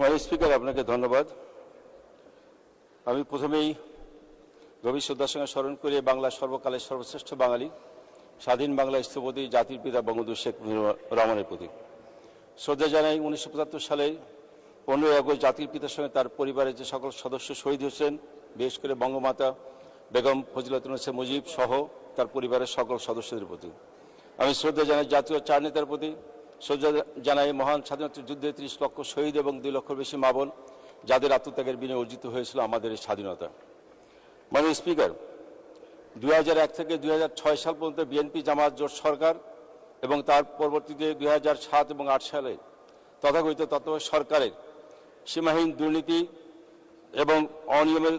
মাননীয় স্পিকার, আপনাকে ধন্যবাদ। আমি প্রথমেই গভীর শ্রদ্ধার সঙ্গে স্মরণ করে বাংলার সর্বকালের সর্বশ্রেষ্ঠ বাঙালি, স্বাধীন বাংলা স্থপতি, জাতির পিতা বঙ্গবন্ধু শেখ রহমানের প্রতি। শ্রদ্ধা জানাই উনিশশো পঁচাত্তর সালে পনেরোই আগস্ট জাতির পিতার সঙ্গে তার পরিবারের যে সকল সদস্য শহীদ হয়েছেন, বিশেষ করে বঙ্গমাতা বেগম ফজিলাতুল হোসেন মুজিব সহ তার পরিবারের সকল সদস্যদের প্রতি। আমি শ্রদ্ধা জানাই জাতীয় চার নেতার প্রতি শ্রদ্ধা জানাই মহান স্বাধীনতা যুদ্ধে ত্রিশ লক্ষ শহীদ এবং দুই লক্ষের বেশি মাবন যাদের আত্মত্যাগের বিনিয়োগ অর্জিত হয়েছিল আমাদের এই স্বাধীনতা। মাননীয় স্পিকার, দুই থেকে দুই হাজার ছয় সাল পর্যন্ত বিএনপি জামাত, জোট সরকার এবং তার পরবর্তীতে দুই সাত এবং আট সালে তথাকথিত তত্ত্বাবধায়ক সরকারের সীমাহীন দুর্নীতি এবং অনিয়মের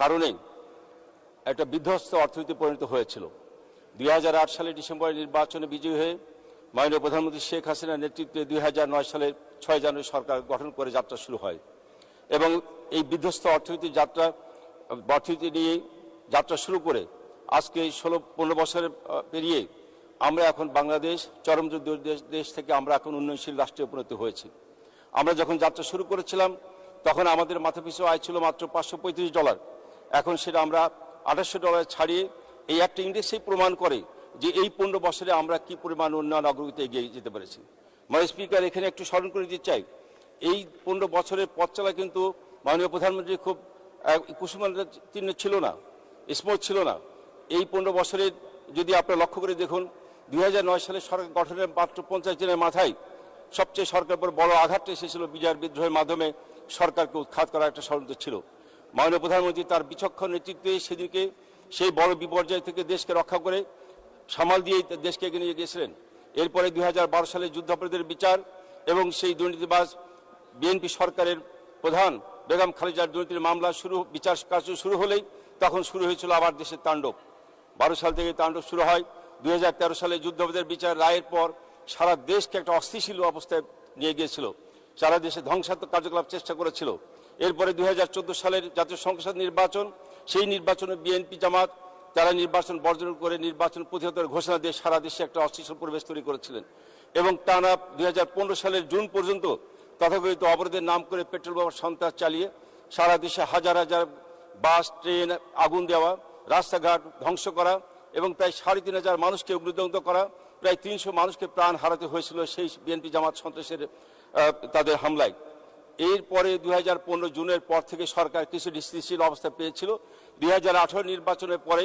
কারণে একটা বিধ্বস্ত অর্থনীতি পরিণত হয়েছিল। দুই হাজার আট সালে ডিসেম্বরের নির্বাচনে বিজয়ী হয়ে মাননীয় প্রধানমন্ত্রী শেখ হাসিনার নেতৃত্বে দুই হাজার নয় সালের ছয় জানুয়ারি সরকার গঠন করে যাত্রা শুরু হয়। এবং এই বিধ্বস্ত অর্থনীতি যাত্রা অর্থনীতি নিয়ে যাত্রা শুরু করে আজকে ষোলো পনেরো বছরের আহ, পেরিয়ে আমরা এখন বাংলাদেশ চরম দেশ দেশ থেকে আমরা এখন উন্নয়নশীল রাষ্ট্রে উপনীত হয়েছি। আমরা যখন যাত্রা শুরু করেছিলাম তখন আমাদের মাথাপিছু আয় ছিল মাত্র পাঁচশো পঁয়ত্রিশ ডলার। এখন সেটা আমরা আঠাশশো ডলার ছাড়িয়ে এই একটা ইন্ডেক্সই প্রমাণ করে যে এই পনেরো বছরে আমরা কি পরিমাণ উন্নয়ন অগ্রগতি এগিয়ে যেতে পেরেছি। মানে স্পিকার, এখানে একটু স্মরণ করে দিতে চাই, এই পনেরো বছরের পথ চলা কিন্তু মাননীয় প্রধানমন্ত্রী খুব চিহ্ন ছিল না স্মুথ ছিল না। এই পনেরো বছরের যদি আপনারা লক্ষ্য করে দেখুন, দুই হাজার নয় সালে সরকার গঠনের মাত্র পঞ্চাশ দিনের মাথায় সবচেয়ে সরকার পর বড় আঘাতটা এসেছিল বিজয়ের বিদ্রোহের মাধ্যমে সরকারকে উৎখাত করার একটা ষড়যন্ত্র ছিল। মাননীয় প্রধানমন্ত্রী তার বিচক্ষণ নেতৃত্বে সেদিকে সেই বড় বিপর্যয় থেকে দেশকে রক্ষা করে সামাল দিয়ে দেশকে এগিয়ে নিয়ে গিয়েছিলেন। এরপরে দুই হাজার বারো সালে যুদ্ধাপরাধীদের বিচার এবং সেই দুর্নীতিবাজ বিএনপি সরকারের প্রধান বেগম খালেদার দুর্নীতির মামলা শুরু, বিচার কার্য শুরু হলেই তখন শুরু হয়েছিল আবার দেশের তাণ্ডব। বারো সাল থেকে তাণ্ডব শুরু হয়। দুই হাজার তেরো সালে যুদ্ধাপরাধীদের বিচার রায়ের পর সারা দেশকে একটা অস্থিশীল অবস্থায় নিয়ে গিয়েছিল। সারা দেশে ধ্বংসাত্মক কার্যকলাপ চেষ্টা করেছিল। এরপরে দুই হাজার চোদ্দ সালের জাতীয় সংসদ নির্বাচন, সেই নির্বাচনে বিএনপি জামাত তারা নির্বাচন বর্জন করে নির্বাচন প্রতিহতের ঘোষণা দিয়ে সারা দেশে একটা অস্থিতিশীল পরিবেশ তৈরি করেছিলেন। এবং টানা দুই হাজার পনেরো সালের জুন পর্যন্ত তথাকথিত অবরোধের নাম করে পেট্রোল বোমার সন্ত্রাস চালিয়ে সারা দেশে হাজার হাজার বাস, ট্রেন আগুন দেওয়া, রাস্তাঘাট ধ্বংস করা এবং প্রায় সাড়ে তিন হাজার মানুষকে অগ্নিদগ্ধ করা, প্রায় তিনশো মানুষকে প্রাণ হারাতে হয়েছিল সেই বিএনপি জামাত সন্ত্রাসের তাদের হামলায়। এরপরে দুই হাজার পনেরো জুনের পর থেকে সরকার কিছু স্থিতিশীল অবস্থা পেয়েছিল। দুই হাজার আঠারো নির্বাচনের পরে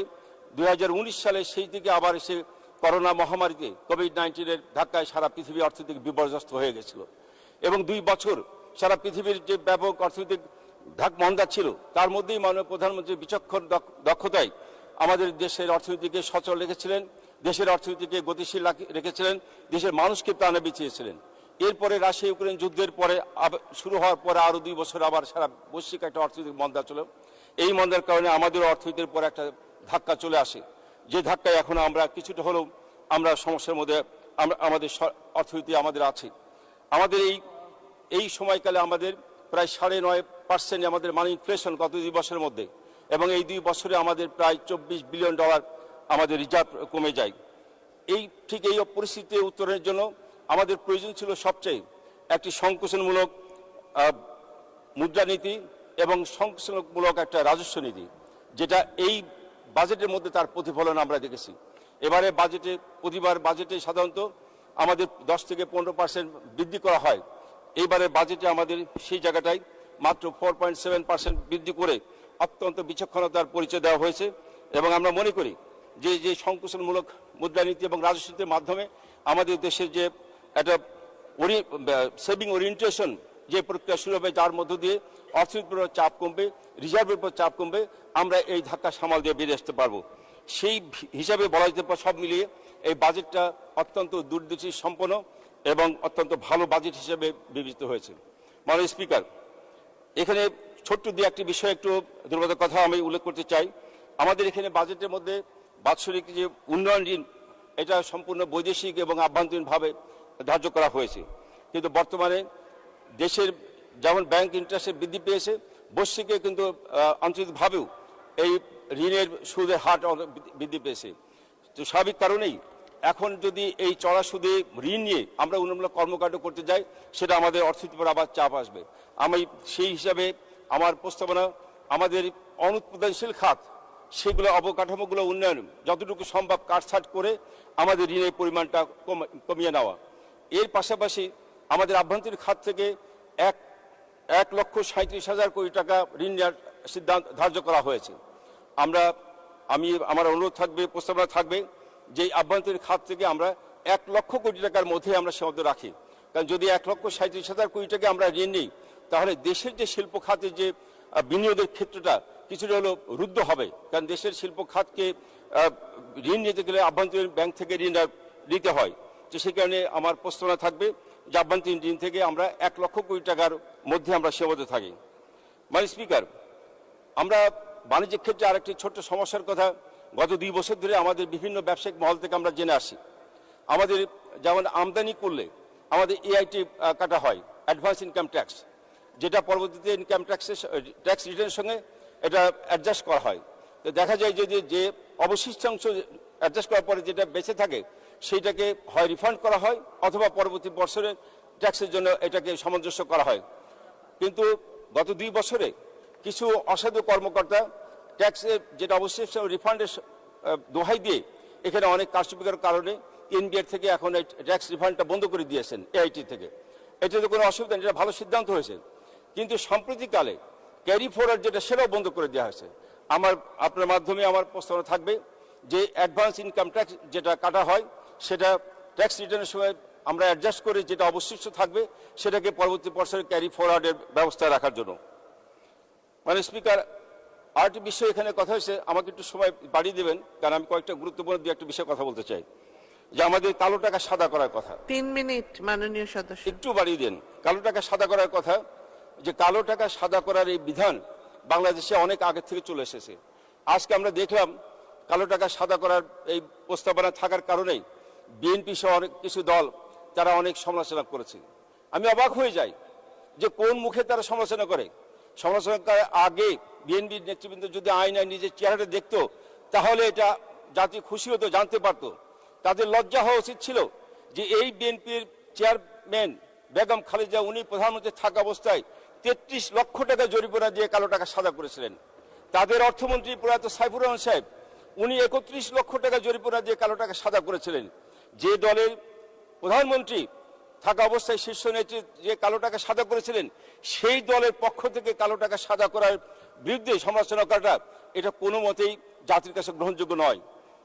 দুই সালে সেই দিকে আবার এসে করোনা মহামারীতে কোভিড নাইন্টিনের ধাক্কায় সারা পৃথিবী অর্থনৈতিক বিপর্যস্ত হয়ে গেছিল। এবং দুই বছর সারা পৃথিবীর যে ব্যাপক অর্থনৈতিক ধাক মন্দা ছিল, তার মধ্যেই মাননীয় প্রধানমন্ত্রী বিচক্ষণ দক্ষতায় আমাদের দেশের অর্থনীতিকে সচল রেখেছিলেন, দেশের অর্থনীতিকে গতিশীল রেখেছিলেন, দেশের মানুষকে প্রাণে বাঁচিয়েছিলেন। এরপরে রাশিয়া ইউক্রেন যুদ্ধের পরে শুরু হওয়ার পরে আরও দুই বছর আবার সারা বৈশ্বিক একটা অর্থনৈতিক মন্দা ছিল। এই মন্দার কারণে আমাদের অর্থনীতির পর একটা ধাক্কা চলে আসে। যে ধাক্কায় এখন আমরা কিছুটা হলেও আমরা সমস্যার মধ্যে আমরা, আমাদের অর্থনীতি আমাদের আছে। আমাদের এই এই সময়কালে আমাদের প্রায় সাড়ে নয় পার্সেন্ট আমাদের মানি ইনফ্লেশন গত দুই বছরের মধ্যে এবং এই দুই বছরে আমাদের প্রায় চব্বিশ বিলিয়ন ডলার আমাদের রিজার্ভ কমে যায়। এই, ঠিক এই পরিস্থিতি উত্তরণের জন্য আমাদের প্রয়োজন ছিল সবচেয়ে একটি সংকোচনমূলক মুদ্রানীতি এবং সংকোচনমূলক একটা রাজস্ব নীতি, যেটা এই বাজেটের মধ্যে তার প্রতিফলন আমরা দেখেছি। এবারে বাজেটে, প্রতিবার বাজেটে সাধারণত আমাদের দশ থেকে পনেরো পার্সেন্ট বৃদ্ধি করা হয়। এইবারের বাজেটে আমাদের সেই জায়গাটায় মাত্র ফোর পয়েন্ট সেভেন পার্সেন্ট বৃদ্ধি করে অত্যন্ত বিচক্ষণতার পরিচয় দেওয়া হয়েছে এবং আমরা মনে করি যে যে সংকোচনমূলক মুদ্রানীতি এবং রাজস্বীতির মাধ্যমে আমাদের দেশের যে একটা সেভিং ওরিয়েন্টেশন যে প্রক্রিয়া শুরু হবে যার মধ্য দিয়ে অর্থনীতির উপর চাপ কমবে, রিজার্ভের উপর চাপ কমবে, আমরা এই ধাক্কা সামাল দিয়ে বেরিয়ে আসতে পারব। সেই হিসাবে বলা যেতে পারে সব মিলিয়ে এই বাজেটটা অত্যন্ত দূরদৃষ্টি সম্পন্ন এবং অত্যন্ত ভালো বাজেট হিসেবে বিবেচিত হয়েছে। মাননীয় স্পিকার, এখানে ছোট্ট দিয়ে একটি বিষয় একটু দুর্গত কথা আমি উল্লেখ করতে চাই। আমাদের এখানে বাজেটের মধ্যে বাৎসরিক যে উন্নয়ন ঋণ, এটা সম্পূর্ণ বৈদেশিক এবং আভ্যন্তরীণভাবে ধার্য করা হয়েছে। কিন্তু বর্তমানে দেশের যেমন ব্যাংক ইন্টারেস্ট বৃদ্ধি পেয়েছে, বৈশ্বিকে কিন্তু আন্তর্জাতিকভাবেও এই ঋণের সুদের হার বৃদ্ধি পেয়েছে। তো স্বাভাবিক কারণেই এখন যদি এই চড়া সুদে ঋণ নিয়ে আমরা উন্নয়নমূলক কর্মকাণ্ড করতে যাই, সেটা আমাদের অর্থনীতির উপর আবার চাপ আসবে। আমি সেই হিসাবে আমার প্রস্তাবনা, আমাদের অনুৎপাদনশীল খাত, সেগুলো, অবকাঠামোগুলো উন্নয়ন, যতটুকু সম্ভব কাটছাট করে আমাদের ঋণের পরিমাণটা কমিয়ে নেওয়া। এর পাশাপাশি আমাদের আভ্যন্তরীণ খাত থেকে এক এক লক্ষ সাঁত্রিশ হাজার কোটি টাকা ঋণ নেওয়ার সিদ্ধান্ত ধার্য করা হয়েছে। আমরা, আমি, আমার অনুরোধ থাকবে, প্রস্তাবনা থাকবে যে আভ্যন্তরীণ খাত থেকে আমরা এক লক্ষ কোটি টাকার মধ্যে আমরা সীমাবদ্ধ রাখি। কারণ যদি এক লক্ষ সাঁত্রিশ হাজার কোটি টাকা আমরা ঋণ নিই, তাহলে দেশের যে শিল্প খাতের যে বিনিয়োগের ক্ষেত্রটা কিছুটা হলো রুদ্ধ হবে। কারণ দেশের শিল্প খাতকে ঋণ নিতে গেলে আভ্যন্তরীণ ব্যাংক থেকে ঋণ নিতে হয়। তো সেই কারণে আমার প্রস্তাবনা থাকবে যে আভ্যন্তরীণ ঋণ থেকে আমরা এক লক্ষ কোটি টাকার মধ্যে আমরা সীমাবদ্ধ থাকি। মানে স্পিকার, আমরা বাণিজ্যিক ক্ষেত্রে আরেকটি ছোট্ট সমস্যার কথা, গত দুই বছর ধরে আমাদের বিভিন্ন ব্যবসায়িক মহল থেকে আমরা জেনে আসি। আমাদের যেমন আমদানি করলে আমাদের এআইটি কাটা হয় অ্যাডভান্স ইনকাম ট্যাক্স যেটা পরবর্তীতে ইনকাম ট্যাক্সের ট্যাক্স রিটার্নের সঙ্গে এটা অ্যাডজাস্ট করা হয়। তো দেখা যায় যে- যে অবশিষ্টাংশ অ্যাডজাস্ট করার পরে যেটা বেঁচে থাকে, সেইটাকে হয় রিফান্ড করা হয়, অথবা পরবর্তী বছরে ট্যাক্সের জন্য এটাকে সামঞ্জস্য করা হয়। কিন্তু গত দুই বছরে কিছু অসাধু কর্মকর্তা ট্যাক্সের যেটা অবশ্যই রিফান্ডের দোহাই দিয়ে এখানে অনেক কারচুপির কারণে এনবিআর থেকে এখন এই ট্যাক্স রিফান্ডটা বন্ধ করে দিয়েছেন এআইটি থেকে। এটাতে কোনো অসুবিধা নেই, এটা ভালো সিদ্ধান্ত হয়েছে। কিন্তু সম্প্রতিকালে ক্যারি ফরওয়ার্ড যেটা, সেটাও বন্ধ করে দেওয়া হয়েছে। আমার, আপনার মাধ্যমে আমার প্রস্তাবনা থাকবে যে অ্যাডভান্স ইনকাম ট্যাক্স যেটা কাটা হয়, সেটা ট্যাক্স রিটার্নের সময় আমরা অ্যাডজাস্ট করে যেটা অবশিষ্ট থাকবে সেটাকে পরবর্তী বছরে ক্যারি ফরওয়ার্ডের ব্যবস্থা রাখার জন্য। মানে স্পিকার আরেকটি বিষয় এখানে কথা হয়েছে আমাকে একটু সময় বাড়িয়ে দেবেন কারণ আমি কয়েকটা গুরুত্বপূর্ণ দু একটা বিষয়ে কথা বলতে চাই। যে আমাদের কালো টাকা সাদা করার কথা। তিন মিনিট মাননীয় সদস্য। একটু বাড়িয়ে দেন। কালো টাকা সাদা করার কথা যে কালো টাকা সাদা করার এই বিধান বাংলাদেশে অনেক আগে থেকে চলে এসেছে। আজকে আমরা দেখলাম কালো টাকা সাদা করার এই প্রস্তাবনা থাকার কারণেই বিএনপি সহ অনেক কিছু দল তারা অনেক সমালোচনা করেছে। আমি অবাক হয়ে যাই যে কোন মুখে তারা সমালোচনা করে। সমালোচনা করার আগে বিএনপির নেতৃবৃন্দ যদি আইন আইন নিজের চেহারাটা দেখতো, তাহলে এটা জাতি খুশি হতো, জানতে পারতো। তাদের লজ্জা হওয়া উচিত ছিল যে এই বিএনপির চেয়ারম্যান বেগম খালেদা, উনি প্রধানমন্ত্রী থাকা অবস্থায় তেত্রিশ লক্ষ টাকা জরিমানা দিয়ে কালো টাকা সাদা করেছিলেন। তাদের অর্থমন্ত্রী প্রয়াত সাইফুর রহমান সাহেব, উনি একত্রিশ লক্ষ টাকা জরিমানা দিয়ে কালো টাকা সাদা করেছিলেন। যে দলের প্রধানমন্ত্রী থাকা অবস্থায় শীর্ষ নেত্রী যে কালো টাকা সাদা করেছিলেন, সেই দলের পক্ষ থেকে কালো টাকা সাদা করার বিরুদ্ধে সমালোচনা করাটা এটা কোনো মতেই জাতির কাছে গ্রহণযোগ্য নয়।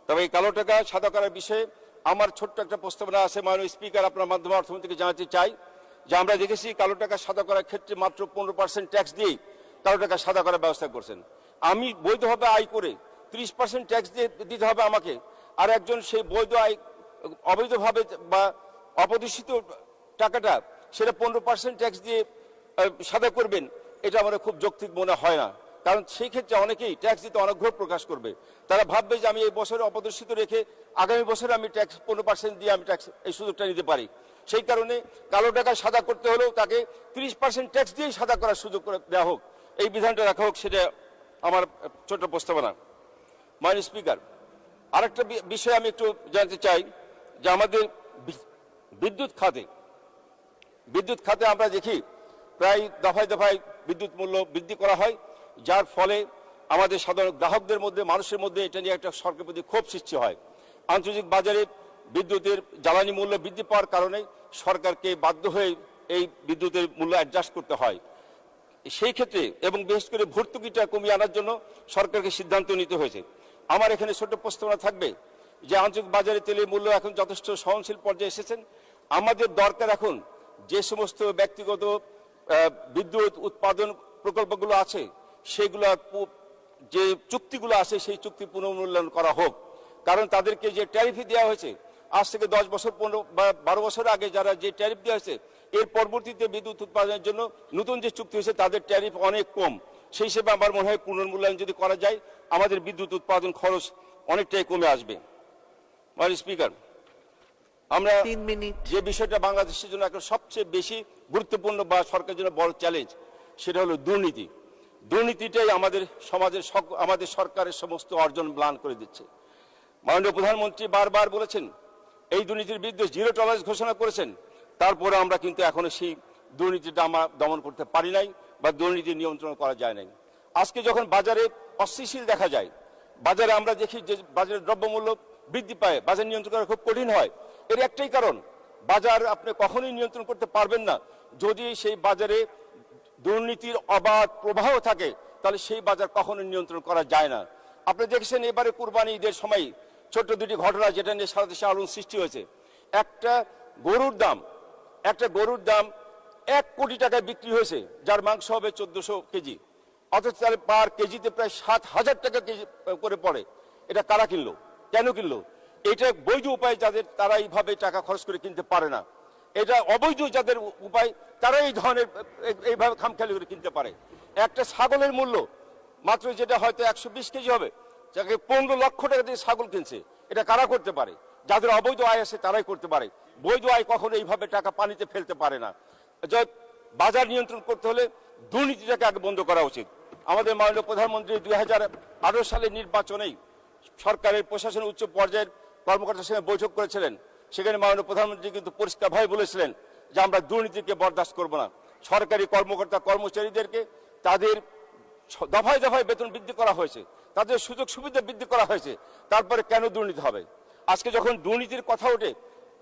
তবে এই কালো টাকা সাদা করার বিষয়ে আমার ছোট্ট একটা প্রস্তাবনা আছে মাননীয় স্পিকার, আপনার মাধ্যমে অর্থমন্ত্রীকে জানাতে চাই যে আমরা দেখেছি কালো টাকা সাদা করার ক্ষেত্রে মাত্র পনেরো পার্সেন্ট ট্যাক্স দিয়েই কালো টাকা সাদা করার ব্যবস্থা করছেন। আমি বৈধভাবে আয় করে ত্রিশ পার্সেন্ট ট্যাক্স দিয়ে দিতে হবে আমাকে, আর একজন সেই বৈধ আয় অবৈধভাবে বা অপদূষিত টাকাটা সেটা পনেরো পার্সেন্ট ট্যাক্স দিয়ে সাদা করবেন, এটা আমার খুব যৌক্তিক মনে হয় না। কারণ সেই ক্ষেত্রে অনেকেই ট্যাক্স দিতে অনাগ্রহ প্রকাশ করবে। তারা ভাববে যে আমি এই বছরে অপদর্শিত রেখে আগামী বছরে আমি ট্যাক্স পনেরো পার্সেন্ট দিয়ে আমি ট্যাক্স এই সুযোগটা নিতে পারি। সেই কারণে কালো টাকা সাদা করতে হলেও তাকে তিরিশ পার্সেন্ট ট্যাক্স দিয়েই সাদা করার সুযোগ দেওয়া হোক। এই বিধানটা রাখা হোক, সেটা আমার ছোট্ট প্রস্তাবনা। মাননীয় স্পিকার আরেকটা বিষয় আমি একটু জানতে চাই, যে আমাদের বিদ্যুৎ খাতে। বিদ্যুৎ খাতে আমরা দেখি প্রায় দফায় দফায় বিদ্যুৎ মূল্য বৃদ্ধি করা হয়, যার ফলে আমাদের সাধারণ গ্রাহকদের মধ্যে, মানুষের মধ্যে এটা নিয়ে একটা সরকারের প্রতি ক্ষোভ সৃষ্টি হয়। আন্তর্জাতিক বাজারে বিদ্যুতের জ্বালানি মূল্য বৃদ্ধি পাওয়ার কারণে সরকারকে বাধ্য হয়ে এই বিদ্যুতের মূল্য অ্যাডজাস্ট করতে হয়। সেই ক্ষেত্রে এবং বিশেষ করে ভর্তুকিটা কমিয়ে আনার জন্য সরকারকে সিদ্ধান্ত নিতে হয়েছে। আমার এখানে ছোট প্রস্তাবনা থাকবে যে আঞ্চলিক বাজারে তেলের মূল্য এখন যথেষ্ট সহনশীল পর্যায়ে এসেছেন। আমাদের দরকার এখন যে সমস্ত ব্যক্তিগত বিদ্যুৎ উৎপাদন প্রকল্পগুলো আছে, সেগুলো যে চুক্তিগুলো আছে, সেই চুক্তি পুনর্মূল্যায়ন করা হোক। কারণ তাদেরকে যে ট্যারিফই দেওয়া হয়েছে, আজ থেকে দশ বছর, পনেরো বা বারো বছর আগে যারা যে ট্যারিফ দেওয়া হয়েছে, এর পরবর্তীতে বিদ্যুৎ উৎপাদনের জন্য নতুন যে চুক্তি হয়েছে, তাদের ট্যারিফ অনেক কম। সেই হিসেবে আমার মনে হয় পুনর্মূল্যায়ন যদি করা যায়, আমাদের বিদ্যুৎ উৎপাদন খরচ অনেকটাই কমে আসবে। মানে স্পিকার আমরা তিন মিনিট। যে বিষয়টা বাংলাদেশের জন্য এখন সবচেয়ে বেশি গুরুত্বপূর্ণ বা সরকারের জন্য বড় চ্যালেঞ্জ সেটা হলো দুর্নীতি। দুর্নীতিটাই আমাদের সমাজের আমাদের সরকারের সমস্ত অর্জন ম্লান করে দিচ্ছে। মাননীয় প্রধানমন্ত্রী বারবার বলেছেন এই দুর্নীতির বিরুদ্ধে জিরো টলারেন্স ঘোষণা করেছেন তারপরে আমরা কিন্তু এখনও সেই দুর্নীতিটা আমরা দমন করতে পারি নাই বা দুর্নীতি নিয়ন্ত্রণ করা যায় নাই। আজকে যখন বাজারে অস্থিতিশীল দেখা যায় বাজারে আমরা দেখি যে বাজারের দ্রব্যমূল্য বৃদ্ধি পায়, বাজার নিয়ন্ত্রণ করা খুব কঠিন হয়। এর একটাই কারণ, বাজার আপনি কখনোই নিয়ন্ত্রণ করতে পারবেন না। যদি সেই বাজারে দুর্নীতির অবাধ প্রবাহ থাকে, তাহলে সেই বাজার কখনো নিয়ন্ত্রণ করা যায় না। আপনি দেখেছেন এবারে কুরবানি ঈদের সময় ছোট্ট দুটি ঘটনা যেটা নিয়ে সারা দেশে আলোড়ন সৃষ্টি হয়েছে। একটা গরুর দাম, একটা গরুর দাম এক কোটি টাকায় বিক্রি হয়েছে, যার মাংস হবে চোদ্দশো কেজি। অথচ তাহলে পার কেজিতে প্রায় সাত হাজার টাকা কেজি করে পড়ে। এটা কারা কিনলো? কেন কিনলো? এটা বৈধ উপায় যাদের তারা এইভাবে টাকা খরচ করে কিনতে পারে না। এটা অবৈধ যাদের উপায়, তারা এই ধরনের এইভাবে খামখেয়ালি করে কিনতে পারে। একটা ছাগলের মূল্য, মাত্র যেটা হয়তো একশো বিশ কেজি হবে, যাকে পনেরো লক্ষ টাকা দিয়ে ছাগল কিনছে, এটা কারা করতে পারে? যাদের অবৈধ আয় আছে তারাই করতে পারে। বৈধ আয় কখনো এইভাবে টাকা পানিতে ফেলতে পারে না। বাজার নিয়ন্ত্রণ করতে হলে দুর্নীতিটাকে আগে বন্ধ করা উচিত। আমাদের মাননীয় প্রধানমন্ত্রী দুই সালের নির্বাচনেই সরকারের প্রশাসনের উচ্চ পর্যায়ের কর্মকর্তার সঙ্গে বৈঠক করেছিলেন। সেখানে মাননীয় প্রধানমন্ত্রী কিন্তু পরিষ্কার পরিষ্কারভাবে বলেছিলেন যে আমরা দুর্নীতিকে বরদাস্ত করব না। সরকারি কর্মকর্তা কর্মচারীদেরকে তাদের দফায় দফায় বেতন বৃদ্ধি করা হয়েছে। তাদের সুযোগ সুবিধা বৃদ্ধি করা হয়েছে। তারপরে কেন দুর্নীতি হবে? আজকে যখন দুর্নীতির কথা ওঠে,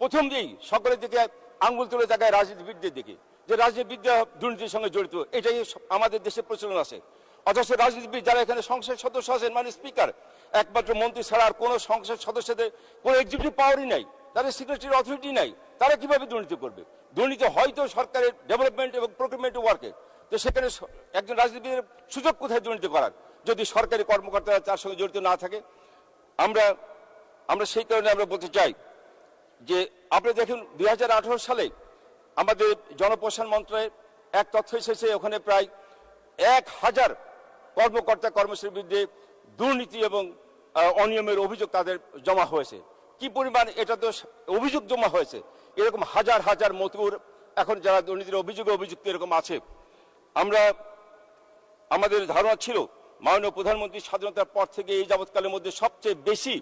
প্রথম দিয়েই সকলের দিকে আঙ্গুল তুলে জায়গায় রাজনীতিবিদদের দিকে যে রাজনীতিবিদ্যা দুর্নীতির সঙ্গে জড়িত। এটাই আমাদের দেশে প্রচলন আছে। অথচ রাজনীতিবিদ যারা এখানে সংসদ সদস্য আছেন মানে স্পিকার একমাত্র মন্ত্রী ছাড়া আর কোনো সংসদ সদস্যদের, কোনো এক্সিকিউটিভ পাওয়ারই নাই। তাদের সিক্রেটারি অথরিটি নাই। তারা কীভাবে দুর্নীতি করবে? দুর্নীতি হয়তো সরকারের ডেভেলপমেন্ট এবং প্রকিউরমেন্ট ওয়ার্কে তো সেখানে একজন রাজনীতিবিদের সুযোগ কোথায় দুর্নীতি করার? যদি সরকারি কর্মকর্তারা তার সঙ্গে জড়িত না থাকে। আমরা আমরা সেই কারণে আমরা বলতে চাই যে, আপনি দেখুন দু হাজার আঠারো সালে আমাদের জনপ্রশাসন মন্ত্রণালয়ের এক তথ্য এসেছে, ওখানে প্রায় এক হাজার কর্মকর্তা কর্মচারীর বিরুদ্ধে দুর্নীতি এবং অনিয়মের অভিযোগ তাদের জমা হয়েছে। কি পরিমাণ এটা তো অভিযোগ জমা হয়েছে? এরকম হাজার হাজার মতুর এখন যারা দুর্নীতির অভিযোগে অভিযুক্ত এরকম আছে। আমরা, আমাদের ধারণা ছিল, মাননীয় প্রধানমন্ত্রী স্বাধীনতার পর থেকে এই যাবৎকালের মধ্যে সবচেয়ে বেশি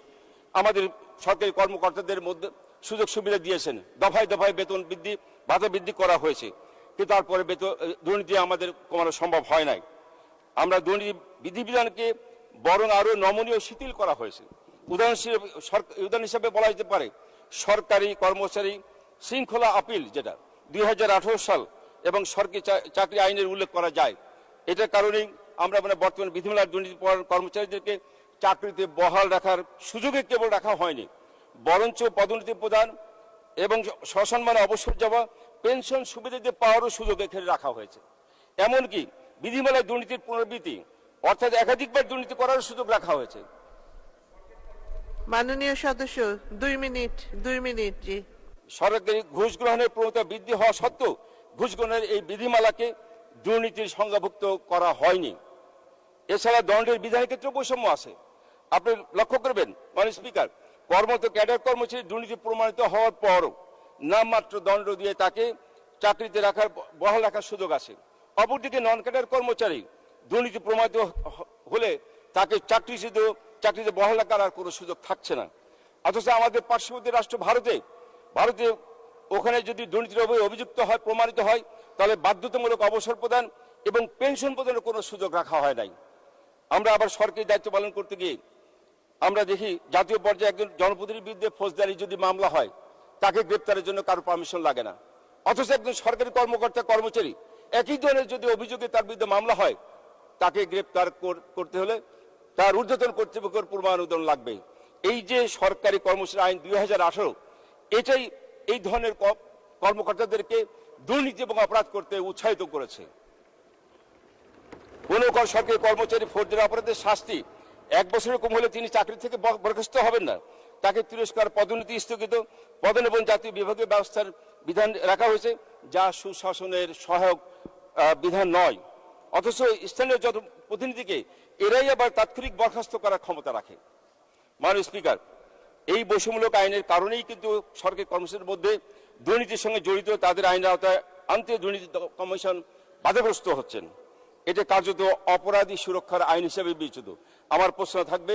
আমাদের সরকারি কর্মকর্তাদের মধ্যে সুযোগ সুবিধা দিয়েছেন। দফায় দফায় বেতন বৃদ্ধি, ভাতা বৃদ্ধি করা হয়েছে। কিন্তু তারপরে বেতন, দুর্নীতি আমাদের কমানো সম্ভব হয় নাই। আমরা দুর্নীতি বিধিবিধানকে বরং আরও নমনীয় শিথিল করা হয়েছে। উদাহরণ উদাহরণ হিসেবে বলা যেতে পারে, সরকারি কর্মচারী শৃঙ্খলা আপিল যেটা দুই হাজার আঠারো সাল এবং সরকারি চাকরি আইনের উল্লেখ করা যায়। এটার কারণেই আমরা মানে বর্তমান বিধিমালার দুর্নীতি কর্মচারীদেরকে চাকরিতে বহাল রাখার সুযোগে কেবল রাখা হয়নি, বরঞ্চ পদোন্নতি প্রদান এবং সসম্মানে অবসর যাওয়া, পেনশন সুবিধা দিয়ে পাওয়ারও সুযোগ এখানে রাখা হয়েছে। এমনকি বিধিমালায় দুর্নীতির পুনরাবৃত্তি অর্থাৎ একাধিকবার দুর্নীতি করার সুযোগ রাখা হয়েছে। মাননীয় সদস্য দুই মিনিট দুই মিনিট জি। সরকারি ঘুষ গ্রহণের প্রবণতা বৃদ্ধি হওয়া সত্ত্বেও ঘুষ গ্রহণের এই বিধিমালাকে দুর্নীতির সংজ্ঞাভুক্ত করা হয়নি। এছাড়া দণ্ডের বিধানের ক্ষেত্রে বৈষম্য আছে। আপনি লক্ষ্য করবেন মানে স্পিকার কর্মরত ক্যাডার কর্মচারী দুর্নীতি প্রমাণিত হওয়ার পরও নামমাত্র দণ্ড দিয়ে তাকে চাকরিতে রাখার বহাল রাখার সুযোগ আছে। অপরদিকে নন ক্যাডার কর্মচারী দুর্নীতি প্রমাণিত হলে তাকে চাকরি চাকরিতে বহাল আর কোনো সুযোগ থাকছে না। অথচ আমাদের পার্শ্ববর্তী রাষ্ট্র ভারতে ভারতে ওখানে যদি দুর্নীতির অভি- অভিযুক্ত হয়, প্রমাণিত হয়, তাহলে বাধ্যতামূলক অবসর প্রদান এবং পেনশন প্রদানের কোনো সুযোগ রাখা হয় নাই। আমরা আবার সরকারি দায়িত্ব পালন করতে গিয়ে আমরা দেখি জাতীয় পর্যায়ে একজন জনপ্রতিনিধির বিরুদ্ধে ফৌজদারি যদি মামলা হয়, তাকে গ্রেপ্তারের জন্য কারও পারমিশন লাগে না। অথচ একজন সরকারি কর্মকর্তা, কর্মচারী একই ধরনের যদি অভিযোগে তার বিরুদ্ধে মামলা হয় তাকে গ্রেপ্তার করতে হলে তার ঊর্ধ্বতন কর্তৃপক্ষের পূর্বানুদান লাগবে। এই যে সরকারি কর্মচারী আইন দুই হাজার আঠারো, এটাই এই ধরনের কর্মকর্তাদেরকে দুর্নীতি এবং অপরাধ করতে উৎসাহিত করেছে। কোন সরকারি কর্মচারী ফৌজদারি অপরাধের শাস্তি এক বছরের কম হলে তিনি চাকরি থেকে বরখাস্ত হবেন না। তাকে তিরস্কার, পদোন্নতি স্থগিত, পদন এবং জাতীয় বিভাগীয় ব্যবস্থার বিধান রাখা হয়েছে, যা সুশাসনের সহায়ক বিধান নয়। অথচ স্থানীয় যত প্রতিনিধিকে, এরাই আবার তাৎক্ষণিক বরখাস্ত করার ক্ষমতা রাখে। মাননীয় স্পিকার, এই বৈষম্যমূলক আইনের কারণেই কিন্তু সরকারি কর্মচারীর মধ্যে দুর্নীতির সঙ্গে জড়িত তাদের আইনের আওতায় আনতে দুর্নীতি কমিশন বাধাগ্রস্ত হচ্ছেন। এটা কার্যত অপরাধী সুরক্ষার আইন হিসেবে বিবেচিত। আমার প্রশ্ন থাকবে,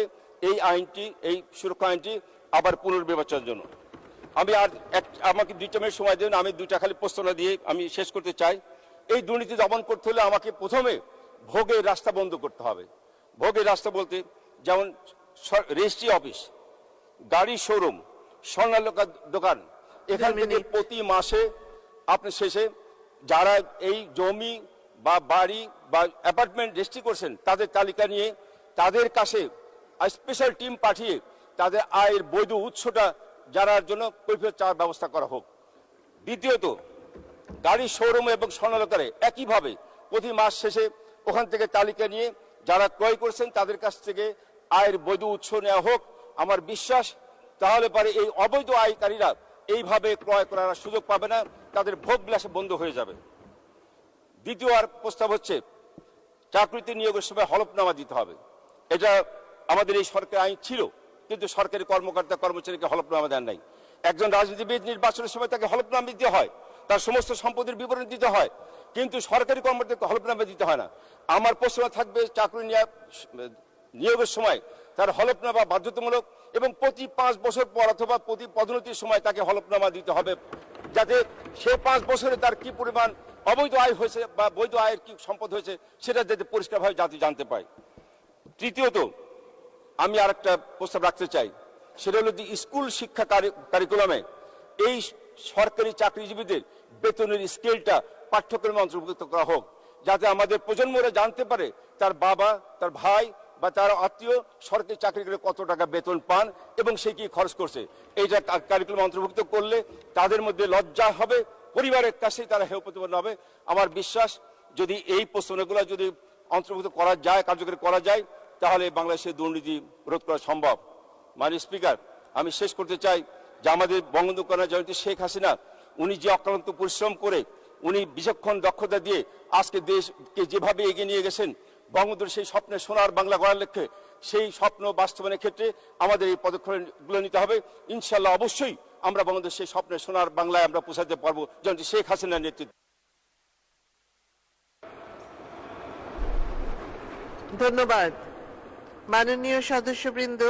এই আইনটি, এই সুরক্ষা আইনটি আবার পুনর্বিবেচনার জন্য। আমি আর এক, আমাকে দুইটা মিনিট সময় দিন, আমি দুইটা খালি প্রশ্ন দিয়ে আমি শেষ করতে চাই। এই দুর্নীতি দমন করতে হলে আমাকে প্রথমে ভোগের রাস্তা বন্ধ করতে হবে। ভোগের রাস্তা বলতে যেমন রেজিস্ট্রি অফিস গাড়ি শোরুম স্বর্ণালকা দোকান এখান থেকে প্রতি মাসে আপনি শেষে যারা এই জমি বা বাড়ি বা অ্যাপার্টমেন্ট রেজিস্ট্রি করছেন তাদের তালিকা নিয়ে তাদের কাছে স্পেশাল টিম পাঠিয়ে তাদের আয়ের বৈধ উৎসটা জানার জন্য কৈফিয়ত চাওয়ার ব্যবস্থা করা হোক। দ্বিতীয়ত গাড়ি শোরুম এবং স্বর্ণালকারে একইভাবে প্রতি মাস শেষে ওখান থেকে তালিকা নিয়ে যারা ক্রয় করছেন তাদের কাছ থেকে আয়ের বৈধ উৎস নেওয়া হোক। আমার বিশ্বাস তাহলে পরে এই অবৈধ আয়কারীরা এইভাবে ক্রয় করার সুযোগ পাবে না, তাদের ভোগ বিলাসে বন্ধ হয়ে যাবে। দ্বিতীয় আর প্রস্তাব হচ্ছে, চাকরিতে নিয়োগের সময় হলফনামা দিতে হবে। এটা আমাদের এই সরকার আইন ছিল, কিন্তু সরকারি কর্মকর্তা কর্মচারীকে হলফনামা দেন নাই। একজন রাজনীতিবিদ নির্বাচনের সময় তাকে হলফনামা দিতে হয় তার সমস্ত সম্পত্তির বিবরণ দিতে হয়। কিন্তু সরকারি কর্মকর্তাকে হলফনামা দিতে হয় না। আমার প্রশ্ন থাকবে, চাকরি নিয়া- নিয়োগের সময় তার হলফনামা বাধ্যতামূলক এবং প্রতি পাঁচ বছর পর অথবা প্রতি পদোন্নতির সময় তাকে হলফনামা দিতে হবে। যাতে সে পাঁচ বছরে তার কি পরিমাণ অবৈধ আয় হয়েছে বা বৈধ আয়ের কি সম্পদ হয়েছে, সেটা যাতে পরিষ্কারভাবে জাতি জানতে পায়। তৃতীয়ত, আমি আর একটা প্রস্তাব রাখতে চাই। সেটা হলো যে, স্কুল শিক্ষা কারি- কারিকুলামে এই সরকারি চাকরিজীবীদের বেতনের স্কেলটা পাঠ্যক্রমে অন্তর্ভুক্ত করা হোক, যাতে আমাদের প্রজন্মরা জানতে পারে তার বাবা, তার ভাই বা তার আত্মীয় সরকারি চাকরি করে কত টাকা বেতন পান এবং সে কি খরচ করছে। এইটা কারিকুলাম অন্তর্ভুক্ত করলে তাদের মধ্যে লজ্জা হবে, পরিবারের কাছেই তারা হেয় প্রতিপন্ন হবে। আমার বিশ্বাস, যদি এই প্রশ্নগুলো যদি অন্তর্ভুক্ত করা যায়, কার্যকরী করা যায়, তাহলে বাংলাদেশের দুর্নীতি রোধ করা সম্ভব। মানে স্পিকার আমি শেষ করতে চাই যে আমাদের বঙ্গবন্ধু কন্যা জয়ন্তী শেখ হাসিনা উনি যে অক্লান্ত পরিশ্রম করে উনি বিচক্ষণ দক্ষতা দিয়ে আজকে দেশকে যেভাবে এগিয়ে নিয়ে গেছেন, বঙ্গবন্ধুর সেই স্বপ্নে সোনার বাংলা গড়ার লক্ষ্যে সেই স্বপ্ন বাস্তবায়নের ক্ষেত্রে আমাদের এই পদক্ষেপগুলো নিতে হবে। ইনশাল্লাহ অবশ্যই আমরা বঙ্গবন্ধুর সেই স্বপ্নে সোনার বাংলায় আমরা পৌঁছাতে পারব। জয়ন্তী শেখ হাসিনার নেতৃত্বে। ধন্যবাদ। মাননীয় সদস্যবৃন্দ